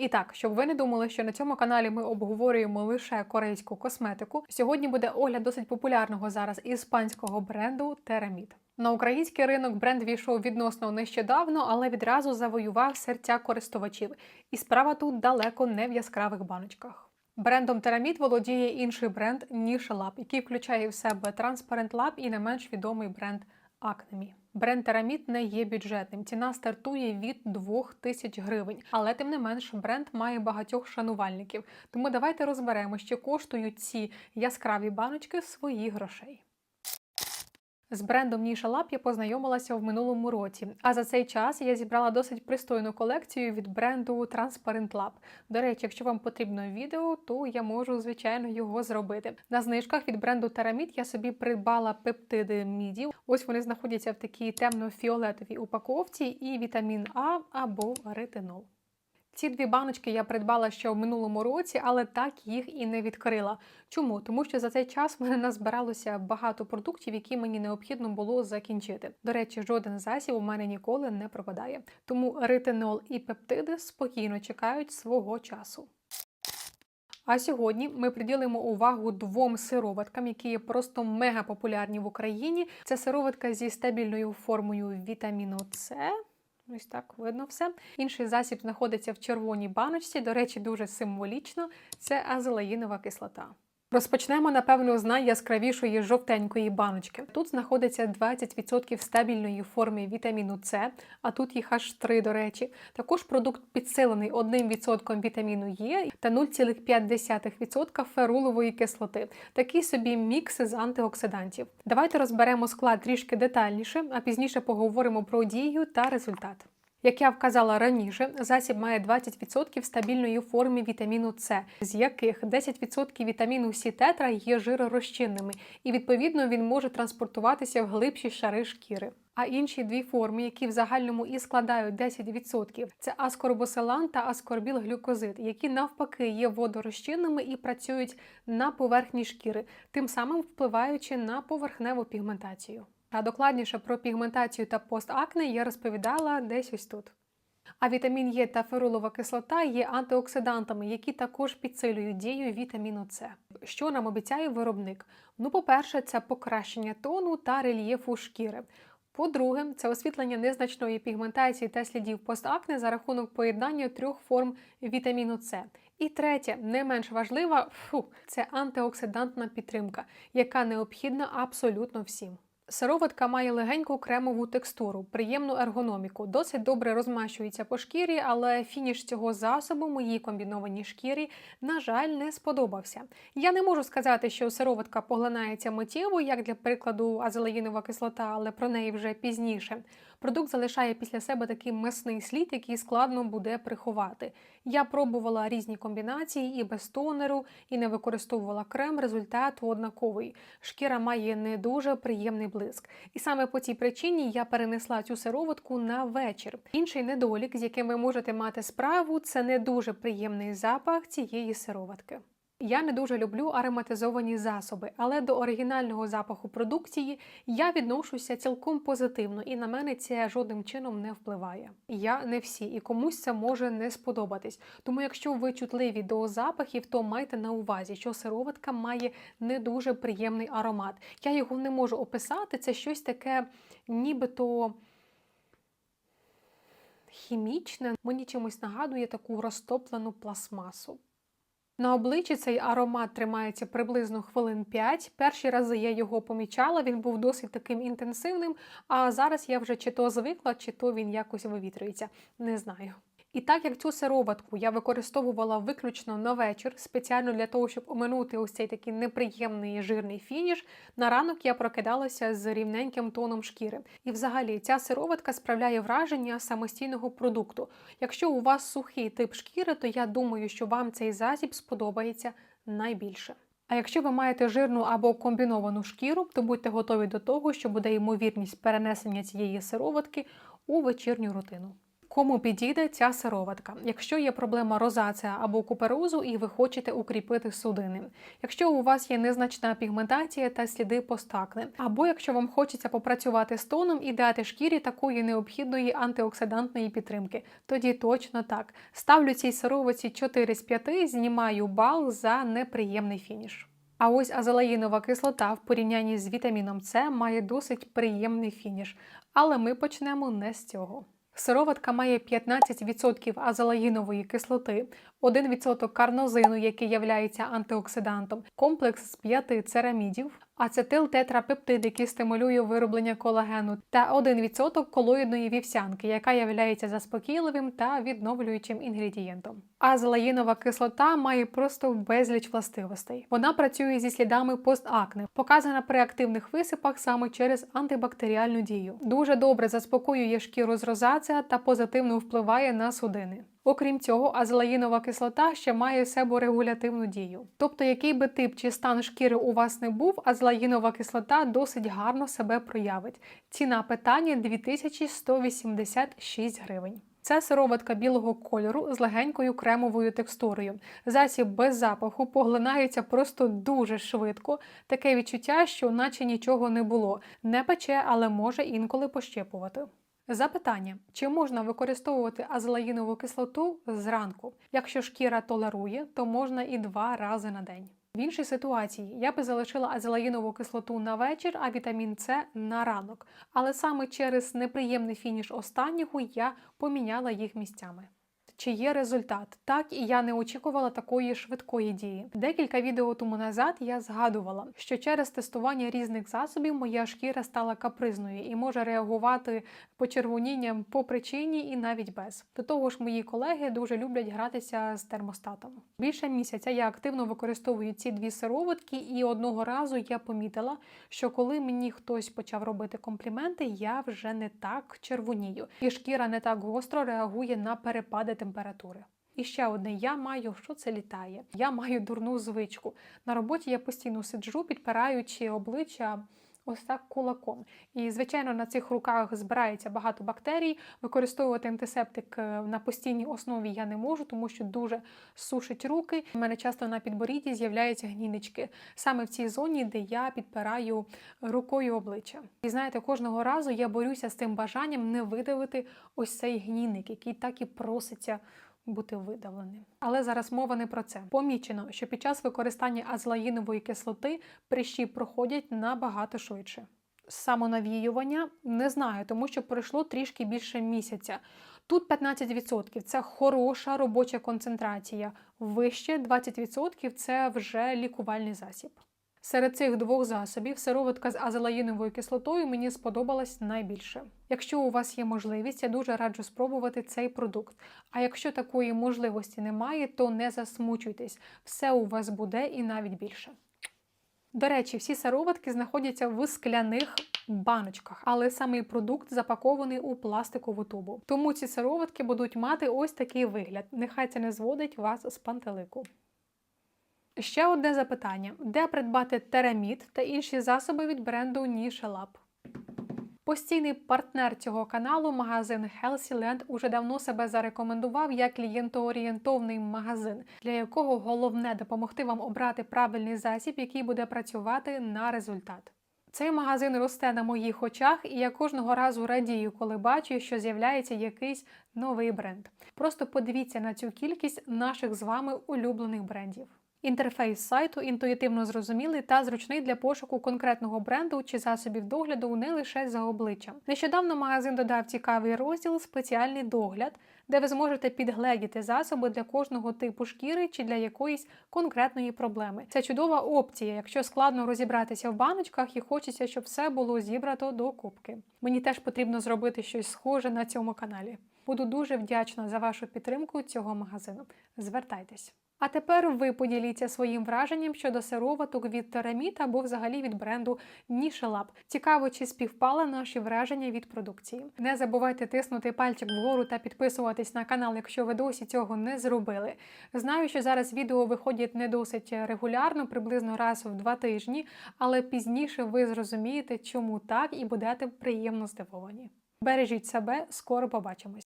І так, щоб ви не думали, що на цьому каналі ми обговорюємо лише корейську косметику. Сьогодні буде огляд досить популярного зараз іспанського бренду Терамід. На український ринок бренд війшов відносно нещодавно, але відразу завоював серця користувачів. І справа тут далеко не в яскравих баночках. Брендом Терамід володіє інший бренд Nisha Lab, який включає в себе Transparent Lab і не менш відомий бренд Acnemy. Бренд Тераміт не є бюджетним. Ціна стартує від 2000 гривень, але тим не менш бренд має багатьох шанувальників. Тому давайте розберемо, що коштують ці яскраві баночки своїх грошей. З брендом Nisha Lab я познайомилася в минулому році, а за цей час я зібрала досить пристойну колекцію від бренду Transparent Lab. До речі, якщо вам потрібно відео, то я можу звичайно його зробити. На знижках від бренду Teramid я собі придбала пептиди міді. Ось вони знаходяться в такій темно-фіолетовій упаковці і вітамін А або ретинол. Ці дві баночки я придбала ще в минулому році, але так їх і не відкрила. Чому? Тому що за цей час в мене назбиралося багато продуктів, які мені необхідно було закінчити. До речі, жоден засіб у мене ніколи не пропадає. Тому ретинол і пептиди спокійно чекають свого часу. А сьогодні ми приділимо увагу двом сироваткам, які є просто мега популярні в Україні. Це сироватка зі стабільною формою вітаміну С. Ось так видно все. Інший засіб знаходиться в червоній баночці. До речі, дуже символічно. Це азелаїнова кислота. Розпочнемо, напевно, з найяскравішої жовтенької баночки. Тут знаходиться 20% стабільної форми вітаміну С, а тут їх аж 3, до речі. Також продукт підсилений 1% вітаміну Е та 0,5% ферулової кислоти. Такий собі мікс з антиоксидантів. Давайте розберемо склад трішки детальніше, а пізніше поговоримо про дію та результат. Як я вказала раніше, засіб має 20% стабільної форми вітаміну С, з яких 10% вітаміну Сі тетра є жиророзчинними, і відповідно він може транспортуватися в глибші шари шкіри. А інші дві форми, які в загальному і складають 10%, це аскорбоселан та аскорбілглюкозид, які навпаки є водорозчинними і працюють на поверхні шкіри, тим самим впливаючи на поверхневу пігментацію. А докладніше про пігментацію та постакне я розповідала десь ось тут. А вітамін Е та ферулова кислота є антиоксидантами, які також підсилюють дію вітаміну С. Що нам обіцяє виробник? Ну, по-перше, це покращення тону та рельєфу шкіри. По-друге, це освітлення незначної пігментації та слідів постакне за рахунок поєднання трьох форм вітаміну С. І третє, не менш важлива, фу, це антиоксидантна підтримка, яка необхідна абсолютно всім. Сироватка має легеньку кремову текстуру, приємну ергономіку, досить добре розмащується по шкірі, але фініш цього засобу моїй комбінованій шкірі, на жаль, не сподобався. Я не можу сказати, що сироватка поглинається миттєво, як для прикладу азелаїнова кислота, але про неї вже пізніше. Продукт залишає після себе такий месний слід, який складно буде приховати. Я пробувала різні комбінації і без тонеру, і не використовувала крем. Результат однаковий. Шкіра має не дуже приємний блиск. І саме по цій причині я перенесла цю сироватку на вечір. Інший недолік, з яким ви можете мати справу, це не дуже приємний запах цієї сироватки. Я не дуже люблю ароматизовані засоби, але до оригінального запаху продукції я відношуся цілком позитивно, і на мене це жодним чином не впливає. Я не всі, і комусь це може не сподобатись. Тому, якщо ви чутливі до запахів, то майте на увазі, що сироватка має не дуже приємний аромат. Я його не можу описати. Це щось таке, нібито. Хімічне, мені чимось нагадує таку розтоплену пластмасу. На обличчі цей аромат тримається приблизно хвилин 5. Перші рази я його помічала, він був досить таким інтенсивним, а зараз я вже чи то звикла, чи то він якось вивітрюється. Не знаю. І так як цю сироватку я використовувала виключно на вечір, спеціально для того, щоб оминути ось цей такий неприємний жирний фініш, на ранок я прокидалася з рівненьким тоном шкіри. І взагалі ця сироватка справляє враження самостійного продукту. Якщо у вас сухий тип шкіри, то я думаю, що вам цей засіб сподобається найбільше. А якщо ви маєте жирну або комбіновану шкіру, то будьте готові до того, що буде ймовірність перенесення цієї сироватки у вечірню рутину. Кому підійде ця сироватка? Якщо є проблема розація або куперозу, і ви хочете укріпити судини, якщо у вас є незначна пігментація та сліди постакни, або якщо вам хочеться попрацювати з тоном і дати шкірі такої необхідної антиоксидантної підтримки, тоді точно так. Ставлю цій сироватці 4 з 5, знімаю бал за неприємний фініш. А ось азелаїнова кислота в порівнянні з вітаміном С має досить приємний фініш. Але ми почнемо не з цього. Сироватка має 15% азелаїнової кислоти, 1% карнозину, який є антиоксидантом, комплекс з п'яти церамідів, ацетилтетрапептид, який стимулює вироблення колагену, та 1% колоїдної вівсянки, яка є заспокійливим та відновлюючим інгредієнтом. Азелаїнова кислота має просто безліч властивостей. Вона працює зі слідами постакне, показана при активних висипах саме через антибактеріальну дію. Дуже добре заспокоює шкіру з розація та позитивно впливає на судини. Окрім цього, азелаїнова кислота ще має себорегулятивну дію. Тобто, який би тип чи стан шкіри у вас не був, азелаїнова кислота досить гарно себе проявить. Ціна питання 2186 гривень. Це сироватка білого кольору з легенькою кремовою текстурою. Засіб без запаху поглинається просто дуже швидко. Таке відчуття, що наче нічого не було. Не пече, але може інколи пощепувати. Запитання: чи можна використовувати азелаїнову кислоту зранку? Якщо шкіра толерує, то можна і два рази на день. В іншій ситуації я би залишила азелаїнову кислоту на вечір, а вітамін С на ранок. Але саме через неприємний фініш останнього я поміняла їх місцями чи є результат. Так і я не очікувала такої швидкої дії. Декілька відео тому назад я згадувала, що через тестування різних засобів моя шкіра стала капризною і може реагувати почервонінням по причині і навіть без. До того ж, мої колеги дуже люблять гратися з термостатом. Більше місяця я активно використовую ці дві сироватки, і одного разу я помітила, що коли мені хтось почав робити компліменти, я вже не так червонію, і шкіра не так гостро реагує на перепади температури температури. І ще одне, я маю, що це літає. Я маю дурну звичку. На роботі я постійно сиджу, підпираючи обличчя ось так кулаком. І, звичайно, на цих руках збирається багато бактерій. Використовувати антисептик е, на постійній основі я не можу, тому що дуже сушить руки. У мене часто на підборідді з'являються гнінички, саме в цій зоні, де я підпираю рукою обличчя. І знаєте, кожного разу я борюся з тим бажанням не видавити ось цей гнійник, який так і проситься бути видавленим. Але зараз мова не про це. Помічено, що під час використання азлаїнової кислоти прищі проходять набагато швидше. Самонавіювання не знаю, тому що пройшло трішки більше місяця. Тут 15% це хороша робоча концентрація, вище 20% це вже лікувальний засіб. Серед цих двох засобів сироватка з азелаїновою кислотою мені сподобалась найбільше. Якщо у вас є можливість, я дуже раджу спробувати цей продукт. А якщо такої можливості немає, то не засмучуйтесь, все у вас буде і навіть більше. До речі, всі сироватки знаходяться в скляних баночках, але самий продукт запакований у пластикову тубу. Тому ці сироватки будуть мати ось такий вигляд. Нехай це не зводить вас з пантелику. Ще одне запитання: де придбати терамід та інші засоби від бренду Nisha Постійний партнер цього каналу, магазин Healthy уже давно себе зарекомендував як клієнтоорієнтовний магазин, для якого головне допомогти вам обрати правильний засіб, який буде працювати на результат. Цей магазин росте на моїх очах, і я кожного разу радію, коли бачу, що з'являється якийсь новий бренд. Просто подивіться на цю кількість наших з вами улюблених брендів. Інтерфейс сайту інтуїтивно зрозумілий та зручний для пошуку конкретного бренду чи засобів догляду не лише за обличчям. Нещодавно магазин додав цікавий розділ спеціальний догляд, де ви зможете підгледіти засоби для кожного типу шкіри чи для якоїсь конкретної проблеми. Це чудова опція, якщо складно розібратися в баночках і хочеться, щоб все було зібрато до кубки. Мені теж потрібно зробити щось схоже на цьому каналі. Буду дуже вдячна за вашу підтримку цього магазину. Звертайтесь. А тепер ви поділіться своїм враженням щодо сироваток від Тераміт або взагалі від бренду Нішелаб. Цікаво, чи співпали наші враження від продукції. Не забувайте тиснути пальчик вгору та підписуватись на канал, якщо ви досі цього не зробили. Знаю, що зараз відео виходять не досить регулярно, приблизно раз в два тижні, але пізніше ви зрозумієте, чому так, і будете приємно здивовані. Бережіть себе, скоро побачимось.